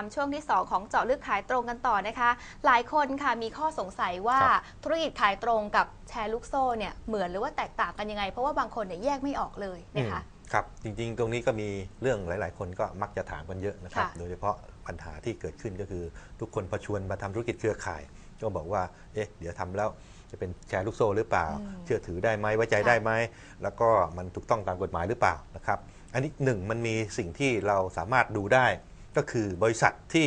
ติดตามช่วงที่ 2 ของเจาะลึกขายตรงกันต่อนะคะ หลายคนค่ะมีข้อสงสัยว่าครับธุรกิจขายตรงกับแชร์ลูกโซ่เนี่ยเหมือนหรือว่าแตกต่างกันยังไง เพราะว่าบางคนเนี่ยแยกไม่ออกเลยนะคะอืมครับจริงๆ ตรงนี้ก็มีเรื่องหลาย ๆ คนก็มักจะถามกันเยอะนะครับค่ะโดยเฉพาะปัญหาที่เกิดขึ้นก็คือทุกคนพอชวนมาทำธุรกิจเครือข่าย ก็บอกว่าเอ๊ะเดี๋ยวทำแล้วจะเป็นแชร์ลูกโซ่หรือเปล่าอืมเชื่อถือได้ไหมไว้ใจค่ะได้ไหมแล้วก็มันถูกต้องตามกฎหมายหรือเปล่านะครับ อันนี้หนึ่งมันมีสิ่งที่เราสามารถดูได้ ก็คือบริษัทที่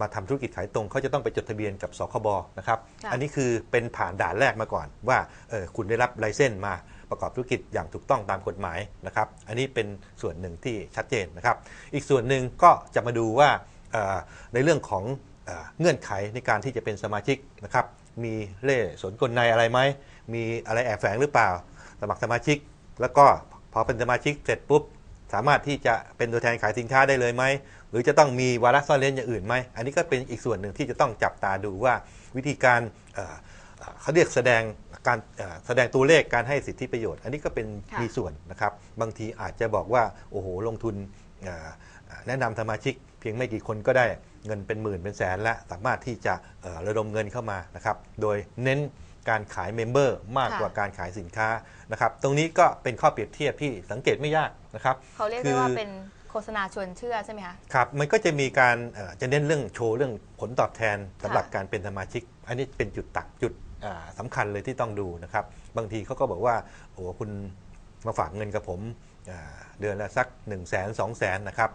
มาทำธุรกิจขายตรงเขาจะต้องไปจดทะเบียนกับสคบนะครับค่ะอันนี้คือเป็นผ่านด่านแรกมาก่อน ว่าเออคุณได้รับไลเซนส์มาประกอบธุรกิจอย่างถูกต้องตามกฎหมายนะครับ อันนี้เป็นส่วนหนึ่งที่ชัดเจนนะครับ อีกส่วนหนึ่งก็จะมาดูว่าเอ่อในเรื่องของเอ่อเงื่อนไขในการที่จะเป็นสมาชิกนะครับ มีเล่ห์สนกลในอะไรไหม มีอะไรแอบแฝงหรือเปล่า สมัครสมาชิก แล้วก็พอเป็นสมาชิกเสร็จปุ๊บ สามารถที่จะเป็นตัวแทนขายสินค้าได้เลยไหม หรือจะต้องมีวาระซ่อนเร้นอย่างอื่นไหม อันนี้ก็เป็นอีกส่วนหนึ่งที่จะต้องจับตาดูว่าวิธีการเอ่อเอ่อเขาเรียกแสดงการเอ่อแสดงตัวเลขการให้สิทธิประโยชน์ อันนี้ก็เป็นค่ะมีส่วนนะครับ บางทีอาจจะบอกว่า โอ้โห ลงทุนเอ่อแนะนำสมาชิกเพียงไม่กี่คนก็ได้เงินเป็นหมื่นเป็นแสนและสามารถที่จะเอ่อระดมเงินเข้ามานะครับ โดยเน้น การขายเมมเบอร์มากค่ะกว่าการขายสินค้านะครับตรงนี้ก็เป็นข้อเปรียบเทียบที่สังเกตไม่ยากนะครับเขาเรียกคืได้อว่าเป็นโฆษณาชวนเชื่อใช่ไหมคะครับมันก็จะมีการเอ่อจะเน้นเรื่องโชว์เรื่องผลตอบแทนสำหรับค่ะการเป็นสมาชิก อันนี้เป็นจุดตักจุดอ่าสำคัญเลยที่ต้องดูนะครับ บางทีเขาก็บอกว่าโอ้โหคุณมาฝากเงินกับผมอ่าเดือนละสัก1นึ่งแสนสองแสนนะครับ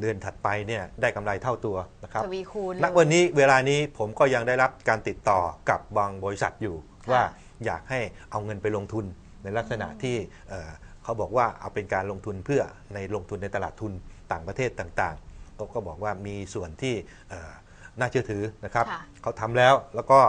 เดือนถัดไปเนี่ยได้กำไรเท่าตัวนะครับทวีคูณณเลยวันนี้เวลานี้ผมก็ยังได้รับการติดต่อกับบางบริษัทอยู่ค่ะว่าอยากให้เอาเงินไปลงทุนในลักษณะที่เอ่อเขาบอกว่าเอาเป็นการลงทุนเพื่อในลงทุนในตลาดทุนต่างประเทศต่างๆเขาก็บอกว่ามีส่วนที่เอ่อน่าเชื่อถือนะครับค่ะเขาทำแล้วแล้วก็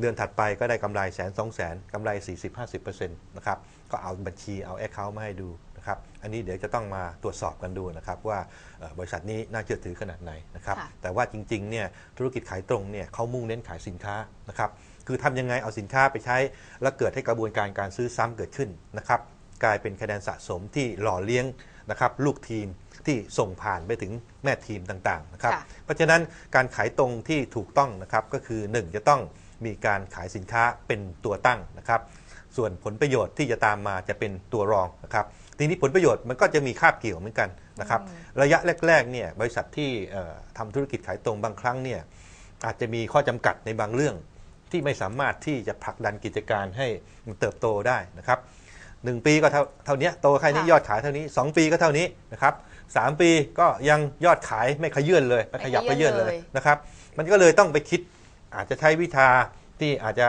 เดือนถัดไปก็ได้กำไรแสนสองแสนกำไร 40-50%นะครับก็เอาบัญชีเอาแอคเคาท์มาให้ดูนะครับอันนี้เดี๋ยวจะต้องมาตรวจสอบกันดูนะครับว่าเอ่อบริษัทนี้น่าเชื่อถือขนาดไหนนะครับค่ะแต่ว่าจริงๆเนี่ยธุรกิจขายตรงเนี่ยเขามุ่งเน้นขายสินค้านะครับคือทำยังไงเอาสินค้าไปใช้ แล้วเกิดให้กระบวนการการซื้อซ้ำเกิดขึ้นนะครับกลายเป็นคะแนนสะสมที่หล่อเลี้ยงนะครับลูกทีมที่ส่งผ่านไปถึงแม่ทีมต่างๆนะครับค่ะเพราะฉะนั้นการขายตรงที่ถูกต้องนะครับก็คือ 1 จะต้อง มีการขายสินค้าเป็นตัวตั้งนะครับ ส่วนผลประโยชน์ที่จะตามมาจะเป็นตัวรองนะครับ ทีนี้ผลประโยชน์มันก็จะมีคาบเกี่ยวเหมือนกันนะครับ ระยะแรกๆเนี่ยบริษัทที่เอ่อทำธุรกิจขายตรงบางครั้งเนี่ยอาจจะมีข้อจำกัดในบางเรื่องที่ไม่สามารถที่จะผลักดันกิจการให้มันเติบโตได้นะครับหนึ่งปีก็เท่าเท่านี้โตแค่นี้ค่ะยอดขายเท่านี้ 2 ปีก็เท่านี้นะครับสามปีก็ยังยอดขายไม่ขยื่นเลยไม่ขยับไม่ขขยื่ยื่นนเลเลยยนะครับ มันก็เลยต้องไปคิด อาจจะใช้วิชาที่อาจจะ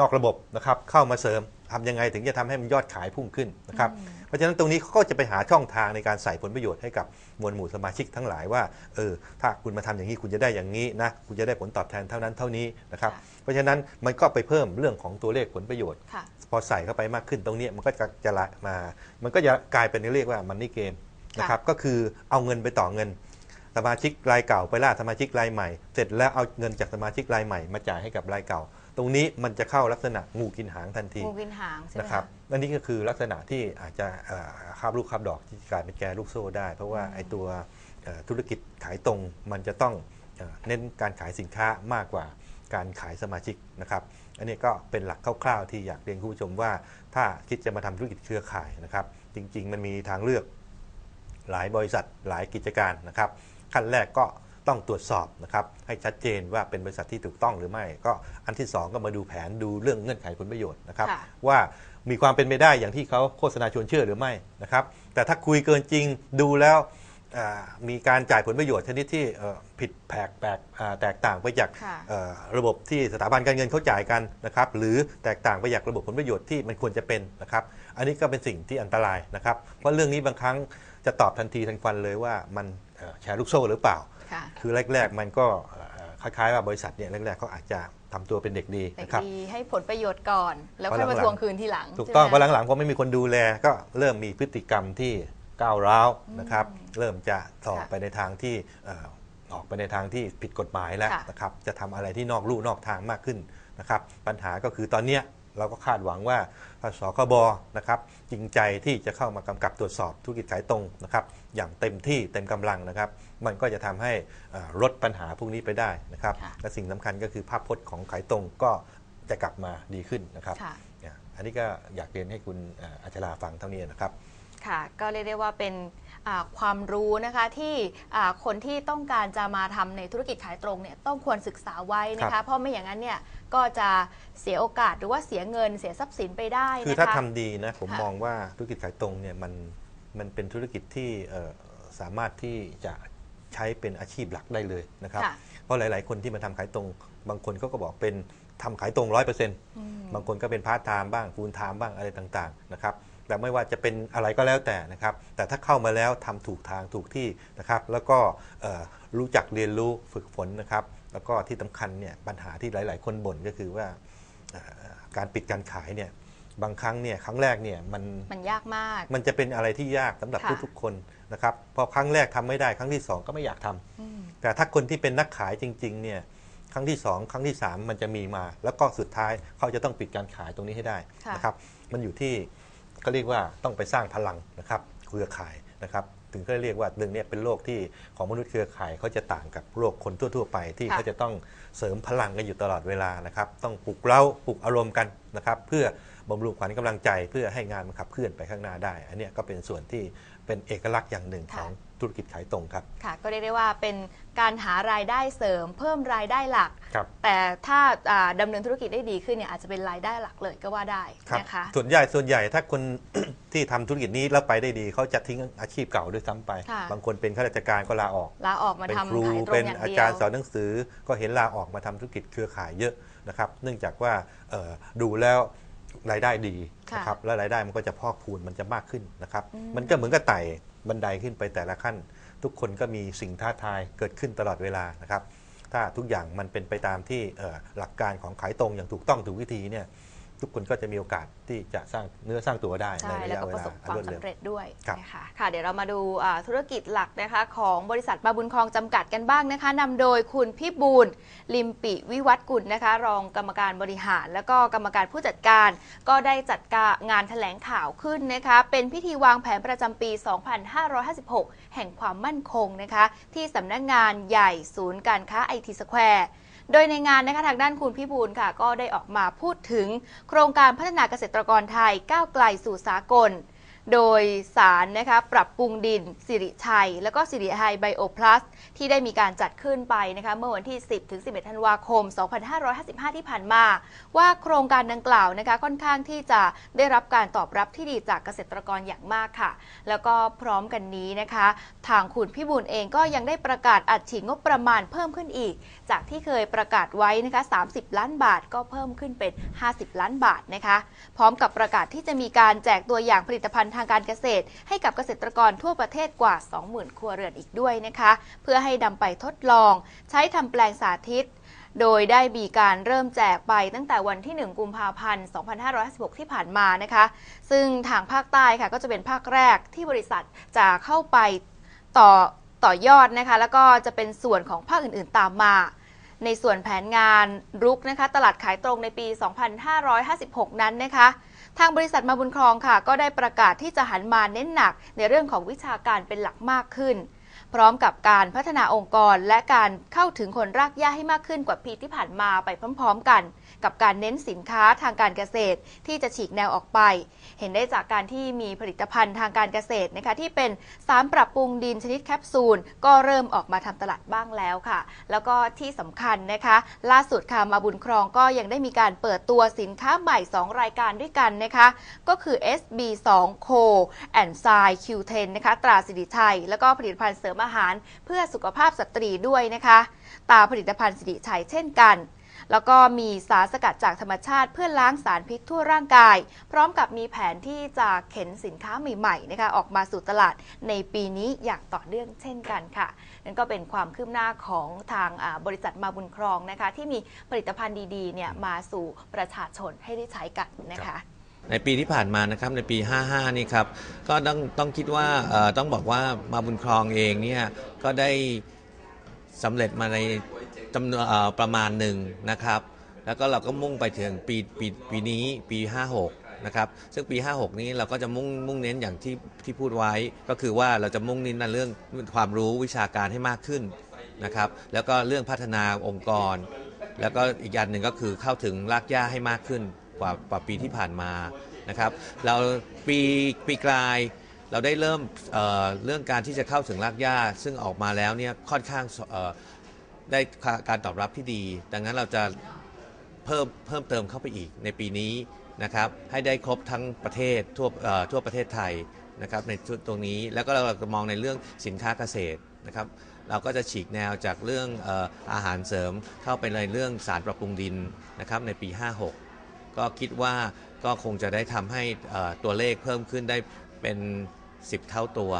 นอกระบบนะครับเข้ามาเสริมทำยังไงถึงจะทำให้มันยอดขายพุ่งขึ้นนะครับเพราะฉะนั้นตรงนี้เขาก็จะไปหาช่องทางในการใส่ผลประโยชน์ให้กับมวลหมู่สมาชิกทั้งหลายว่าเออถ้าคุณมาทำอย่างนี้คุณจะได้อย่างนี้นะคุณจะได้ผลตอบแทนเท่านั้นเท่านี้นะครับค่ะเพราะฉะนั้นมันก็ไปเพิ่มเรื่องของตัวเลขผลประโยชน์ค่ะพอใส่เข้าไปมากขึ้นตรงเนี้ยมันก็จะจะละมา มันก็จะกลายเป็นเรียกว่ามันนี่เกมนะครับก็คือเอาเงินไปต่อเงิน สมาชิกรายเก่าไปล่าสมาชิกรายใหม่ เสร็จแล้วเอาเงินจากสมาชิกรายใหม่มาจ่ายให้กับรายเก่า ตรงนี้มันจะเข้าลักษณะงูกินหางทันทีงูกินหางใช่ไหมนะครับอันนี้ก็คือลักษณะที่อาจจะเอ่อคาบลูกคาบดอกที่กลายเป็นแกลูกโซ่ได้ เพราะว่าไอ้ตัวเอ่อธุรกิจขายตรงมันจะต้องเอ่อเน้นการขายสินค้ามากกว่าการขายสมาชิกนะครับ อันนี้ก็เป็นหลักคร่าวๆ ที่อยากเรียนคุณผู้ชมว่า ถ้าคิดจะมาทำธุรกิจเครือข่ายนะครับ จริงๆ มันมีทางเลือกหลายบริษัทหลายกิจการนะครับ ขั้นแรกก็ต้องตรวจสอบนะครับให้ชัดเจนว่าเป็นบริษัทที่ถูกต้องหรือไม่ ก็อันที่สองก็มาดูแผนดูเรื่องเงื่อนไขผลประโยชน์นะครับค่ะว่ามีความเป็นไปได้อย่างที่เขาโฆษณาชวนเชื่อหรือไม่นะครับ แต่ถ้าคุยเกินจริงดูแล้วอ่ามีการจ่ายผลประโยชน์ชนิดที่เอ่อผิดแผกแปลกอ่าแตกต่างไปจากค่ะเอ่อระบบที่สถาบันการเงินเขาจ่ายกันนะครับหรือแตกต่างไปจากระบบผลประโยชน์ที่มันควรจะเป็นนะครับ อันนี้ก็เป็นสิ่งที่อันตรายนะครับ เพราะเรื่องนี้บางครั้งจะตอบทันทีทันควันเลยว่ามันเอ่อ แชร์ลูกโซ่หรือเปล่าค่ะคือแรก ๆ มันก็เอ่อคล้ายๆว่าบริษัทเนี่ยแรกๆเขาอาจจะทำตัวเป็นเด็กดีแต่นะครับดีให้ผลประโยชน์ก่อน แล้วพอค่อยมาหลังๆทวงคืนทีหลัง ถูกต้องพใช่อไหมหลังๆพอไม่มีคนดูแลก็เริ่มมีพฤติกรรมที่ก้าวร้าวนะครับ เริ่มจะต่อค่ะไปในทางที่เอ่อออกไปในทางที่ผิดกฎหมายแล้วค่ะนะครับ จะทำอะไรที่นอกลู่นอกทางมากขึ้นนะครับ ปัญหาก็คือตอนเนี้ย เราก็คาดหวังว่าสคบนะครับจริงใจที่จะเข้ามากำกับตรวจสอบธุรกิจขายตรงนะครับอย่างเต็มที่เต็มกำลังนะครับ มันก็จะทำให้อ่าลดปัญหาพวกนี้ไปได้นะครับค่ะและสิ่งสำคัญก็คือภาพพจน์ของขายตรงก็จะกลับมาดีขึ้นนะครับค่ะเนี่ยอันนี้ก็อยากเรียนให้คุณอ่าอัชราฟังเท่านี้นะครับ ค่ะก็เรียกได้ว่าเป็นอ่าความรู้นะคะที่อ่าคนที่ต้องการจะมาทำในธุรกิจขายตรงเนี่ยต้องควรศึกษาไว้นะครัคะบเพราะไม่อย่างนั้นเนี่ยก็จะเสียโอกาสหรือว่าเสียเงินเสียทรัพย์สินไปได้คือนะคะถ้าทำดีนะผมค่ะมองว่าธุรกิจขายตรงเนี่ยมันมันเป็นธุรกิจที่เอ่อสามารถที่จะใช้เป็นอาชีพหลักได้เลยนะครับค่ะเพราะหลาย ๆ คนที่มาทำขายตรง บางคนเขาก็บอกเป็นทำขายตรงร้อยเปอร์เซ็นต์อืมบางคนก็เป็นพาร์ทไทม์บ้างฟูลไทม์บ้างอะไรต่าง ๆ นะครับ แต่ไม่ว่าจะเป็นอะไรก็แล้วแต่นะครับ แต่ถ้าเข้ามาแล้วทำถูกทางถูกที่นะครับ แล้วก็เอ่อรู้จักเรียนรู้ฝึกฝนนะครับ แล้วก็ที่สำคัญเนี่ยปัญหาที่หลาย ๆ คนบ่นก็คือว่าเอ่อการปิดการขายเนี่ยบางครั้งเนี่ยครั้งแรกเนี่ยมันมันยากมาก มันจะเป็นอะไรที่ยากสำหรับค่ะทุกๆคนนะครับพอครั้งแรกทำไม่ได้ครั้งที่สองก็ไม่อยากทำอืมแต่ถ้าคนที่เป็นนักขายจริงๆเนี่ยครั้งที่ 2 ครั้งที่ 3 มันจะมีมา แล้วก็สุดท้ายเขาจะต้องปิดการขายตรงนี้ให้ได้ค่ะนะครับ มันอยู่ที่ ก็เรียกว่าต้องไปสร้างพลังนะครับเครือข่ายนะครับถึงก็เรียกว่าเรื่องเนี้เป็นโลกที่ของมนุษย์เครือข่ายเขาจะต่างกับโลกคนทั่ว ๆ ไปที่ค่ะเขาจะต้องเสริมพลังกันอยู่ตลอดเวลานะครับ ต้องปลุกเร้าปลุกอารมณ์กันนะครับเพื่อบำรุงขวัญกำลังใจ เพื่อให้งานมันขับเคลื่อนไปข้างหน้าได้ อันเนี้ยก็เป็นส่วนที่เป็นเอกลักษณ์อย่างหนึ่งของ ธุรกิจขายตรงครับ ค่ะ ก็เรียกได้ว่าเป็นการหารายได้เสริม เพิ่มรายได้หลัก ครับ แต่ถ้าอ่าดำเนินธุรกิจได้ดีขึ้นเนี่ยอาจจะเป็นรายได้หลักเลยก็ว่าได้ครับนะคะ ส่วนใหญ่ส่วนใหญ่ถ้าคน ที่ทำธุรกิจนี้แล้วไปได้ดีเขาจะทิ้งอาชีพเก่าด้วยซ้ำไป ค่ะ บางคนเป็นข้าราชการก็ลาออก ลาออกมาเป็นทำครูขายตรเป็งนอย่างอาเดียจารย์วสอนหนังสือก็เห็นลาออกมาทำธุรกิจเครือข่ายเยอะนะครับ เนื่องจากว่าเอ่อดูแล้วรายได้ดีค่ะนะครับแล้วรายได้มันก็จะพอกพูนมันจะมากขึ้นนะครับ อืม มันก็เหมือนกับไต่ บันไดขึ้นไปแต่ละขั้น ทุกคนก็มีสิ่งท้าทายเกิดขึ้นตลอดเวลานะครับ ถ้าทุกอย่างมันเป็นไปตามที่หลักการของขายตรงอย่างถูกต้องถูกวิธีเนี่ย ทุกคนก็จะมีโอกาสที่จะสร้างเนื้อสร้างตัวได้ในใช่ระแล้วยะก็เวประลาสบความรวดเร็ว สำเร็จด้วยครับ นะคะค่ะ เดี๋ยวเรามาดูอ่าธุรกิจหลักนะคะของบริษัทมาบุญครองจำกัดกันบ้างนะคะนำโดยคุณพี่บูลลิมปิวิวัฒน์กุลนะคะ รองกรรมการบริหาร แล้วก็กรรมการผู้จัดการ ก็ได้จัดการงานแถลงข่าวขึ้นนะคะ เป็นพิธีวางแผนประจำปี 2556 แห่งความมั่นคงนะคะ ที่สำนักงานใหญ่ศูนย์การค้าไอทีสแควร์ โดยในงานนะคะทางด้านคุณพิบูลค่ะ ก็ได้ออกมาพูดถึงโครงการพัฒนาเกษตรกรไทยก้าวไกลสู่สากล โดยสารนะคะปรับปรุงดินสิริชัย แล้วก็สิริไฮไบโอพลัสที่ได้มีการจัดขึ้นไปนะคะเมื่อวันที่ 10 ถึง 11 ธันวาคม 2555 ที่ผ่านมา ว่าโครงการดังกล่าวนะคะค่อนข้างที่จะได้รับการตอบรับที่ดีจากเกษตรกรอย่างมากค่ะ แล้วก็พร้อมกันนี้นะคะ ทางคุณพี่บุญเองก็ยังได้ประกาศอัดฉีดงบประมาณเพิ่มขึ้นอีก จากที่เคยประกาศไว้นะคะ 30 ล้านบาทก็เพิ่มขึ้นเป็น 50 ล้านบาทนะคะ พร้อมกับประกาศที่จะมีการแจกตัวอย่างผลิตภัณฑ์ทางการเกษตร ให้กับเกษตรกรทั่วประเทศกว่า 20,000 ครัวเรือนอีกด้วยนะคะ เพื่อให้นำไปทดลอง ใช้ทำแปลงสาธิตโดยได้มีการเริ่มแจกไปตั้งแต่วันที่ 1 กุมภาพันธ์ 2556 ที่ผ่านมานะคะ ซึ่งทางภาคใต้ค่ะก็จะเป็นภาคแรกที่บริษัทจะเข้าไปต่อต่อยอดนะคะ แล้วก็จะเป็นส่วนของภาคอื่นๆตามมา ในส่วนแผนงานรุกนะคะ ตลาดขายตรงในปี 2556 นั้นนะคะ ทางบริษัทมาบุญครองค่ะ ก็ได้ประกาศที่จะหันมาเน้นหนักในเรื่องของวิชาการเป็นหลักมากขึ้น พร้อมกับการพัฒนาองค์กร และการเข้าถึงคนรากหญ้าให้มากขึ้นกว่าปีที่ผ่านมาไปพร้อม ๆ กัน กับการเน้นสินค้าทางการเกษตรที่จะฉีกแนวออกไป เห็นได้จากการที่มีผลิตภัณฑ์ทางการเกษตรนะคะที่เป็นสารปรับปรุงดินชนิดแคปซูล ก็เริ่มออกมาทำตลาดบ้างแล้วค่ะ แล้วก็ที่สำคัญนะคะ ล่าสุดค่ะมาบุญครองก็ยังได้มีการเปิดตัวสินค้าใหม่ 2 รายการด้วยกันนะคะ ก็คือ SB2 Co and s i Q10 นะคะตราสิริชัย แล้วก็ผลิตภัณฑ์เสริมอาหารเพื่อสุขภาพสตรีด้วยนะคะ ตาผลิตภัณฑ์สิริชัยเช่นกันแล้วก็มีสารสกัดจากธรรมชาติเพื่อล้างสารพิษทั่วร่างกาย พร้อมกับมีแผนที่จะเข็นสินค้าใหม่ๆนะคะออกมาสู่ตลาดในปีนี้อย่างต่อเนื่องเช่นกันค่ะนั่นก็เป็นความคืบหน้าของทางบริษัทมาบุญครองนะคะที่มีผลิตภัณฑ์ดีๆเนี่ยมาสู่ประชาชนให้ได้ใช้กันนะคะ ในปีที่ผ่านมานะครับในปี 55 นี่ครับก็ต้องต้องคิดว่าต้องบอกว่ามาบุญครองเองเนี่ยก็ได้สำเร็จมาในจำนวนประมาณหนึ่งนะครับ แล้วก็เราก็มุ่งไปถึงปีปีปีนี้ปี 56 นะครับซึ่งปี 56 นี้เราก็จะมุ่งมุ่งเน้นอย่างที่ที่พูดไว้ ก็คือว่าเราจะมุ่งเน้นในเรื่องความรู้วิชาการให้มากขึ้นนะครับแล้วก็เรื่องพัฒนาองค์กร แล้วก็อีกอย่างหนึ่งก็คือเข้าถึงรากหญ้าให้มากขึ้น กว่ากว่าปีที่ผ่านมานะครับเราปีปีกลายเราได้เริ่มเเรื่องการที่จะเข้าถึงรากหญ้า ซึ่งออกมาแล้วเนี่ยค่อนข้างได้การตอบรับที่ดี ดังนั้นเราจะเพิ่มเพิ่มเติมเข้าไปอีกในปีนี้นะครับให้ได้ครบทั้งประเทศทั่วทั่วประเทศไทยนะครับในจุดตรงนี้แล้วก็เราจะมองในเรื่องสินค้าเกษตรนะครับเราก็จะฉีกแนวจากเรื่องอออาหารเสริมเข้าไปในเรื่องสารปรับปรุงดินนะครับในปี 56 ก็คิดว่าก็คงจะได้ทำให้ตัวเลขเพิ่มขึ้นได้เป็น 10 เท่าตัว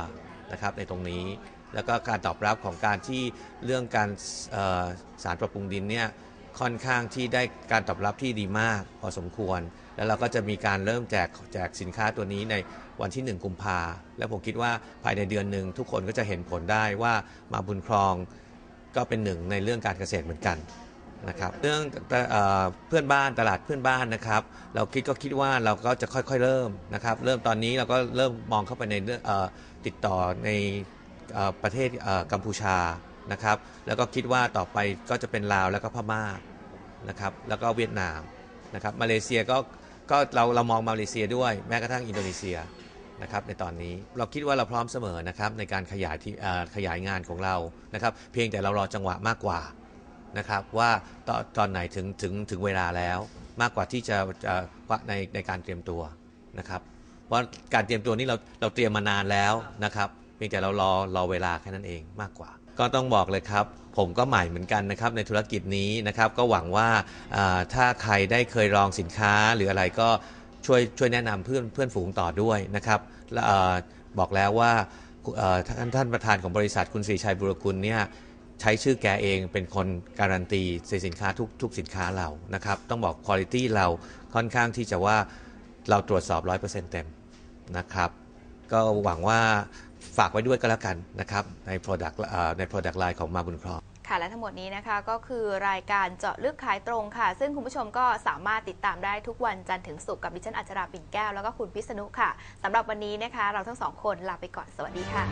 นะครับในตรงนี้ แล้วก็การตอบรับของการที่เรื่องการสารปรับปรุงดินเนี่ยค่อนข้างที่ได้การตอบรับที่ดีมากพอสมควร แล้วเราก็จะมีการเริ่มแจกแจกสินค้าตัวนี้ในวันที่ 1 กุมภาแล้วผมคิดว่าภายในเดือนหนึ่งทุกคนก็จะเห็นผลได้ว่ามาบุญครองก็เป็นหนึ่งในเรื่องการเกษตรเหมือนกัน นะครับเรื่องเออเพื่อนบ้านตลาดเพื่อนบ้านนะครับ เราคิดก็คิดว่าเราก็จะค่อยๆเริ่มนะครับ เริ่มตอนนี้เราก็เริ่มมองเข้าไปในติดต่อในอประเทศกัมพูชานะครับ แล้วก็คิดว่าต่อไปก็จะเป็นลาวแล้วก็พม่านะครับ แล้วก็เวียดนามนะครับ มาเลเซียก็ก็เราเรามองมาเลเซียด้วยแม้กระทั่งอินโดนีเซียนะครับในตอนนี้เราคิดว่าเราพร้อมเสมอนะครับในการขยายที่ขยายงานของเรานะครับ เพียงแต่เรารอจังหวะมากกว่า นะครับว่าตอนตอนไหนถึงถึงถึงเวลาแล้วมากกว่าที่จะจะในในการเตรียมตัวนะครับ เพราะการเตรียมตัวนี้เราเราเตรียมมานานแล้วนะครับเพียงแต่เรารอรอเวลาแค่นั้นเองมากกว่า ก็ต้องบอกเลยครับ ผมก็ใหม่เหมือนกันนะครับในธุรกิจนี้นะครับก็หวังว่าถ้าใครได้เคยลองสินค้าหรืออะไรก็ช่วยช่วยแนะนำเพื่อนเพื่อนฝูงต่อด้วยนะครับและบอกแล้วว่าท่านท่านประธานของบริษัทคุณศรีชัยบุรคุณเนี่ย ใช้ชื่อแกเองเป็นคนการันตีสินค้าทุกทุกสินค้าเรานะครับ ต้องบอกคุณภาพเราค่อนข้างที่จะว่าเราตรวจสอบ 100%เต็มนะครับ ก็หวังว่าฝากไว้ด้วยก็แล้วกันนะครับ ใน Product ใน Product Line ของมาบุญครองค่ะและทั้งหมดนี้นะคะก็คือรายการเจาะลึกขายตรงค่ะ ซึ่งคุณผู้ชมก็สามารถติดตามได้ทุกวันจันทร์ถึงศุกร์กับดิฉันอัจราปิ่นแก้วแล้วก็คุณพิษณุค่ะสำหรับวันนี้นะคะ เราทั้งสองคนลาไปก่อนสวัสดีค่ะ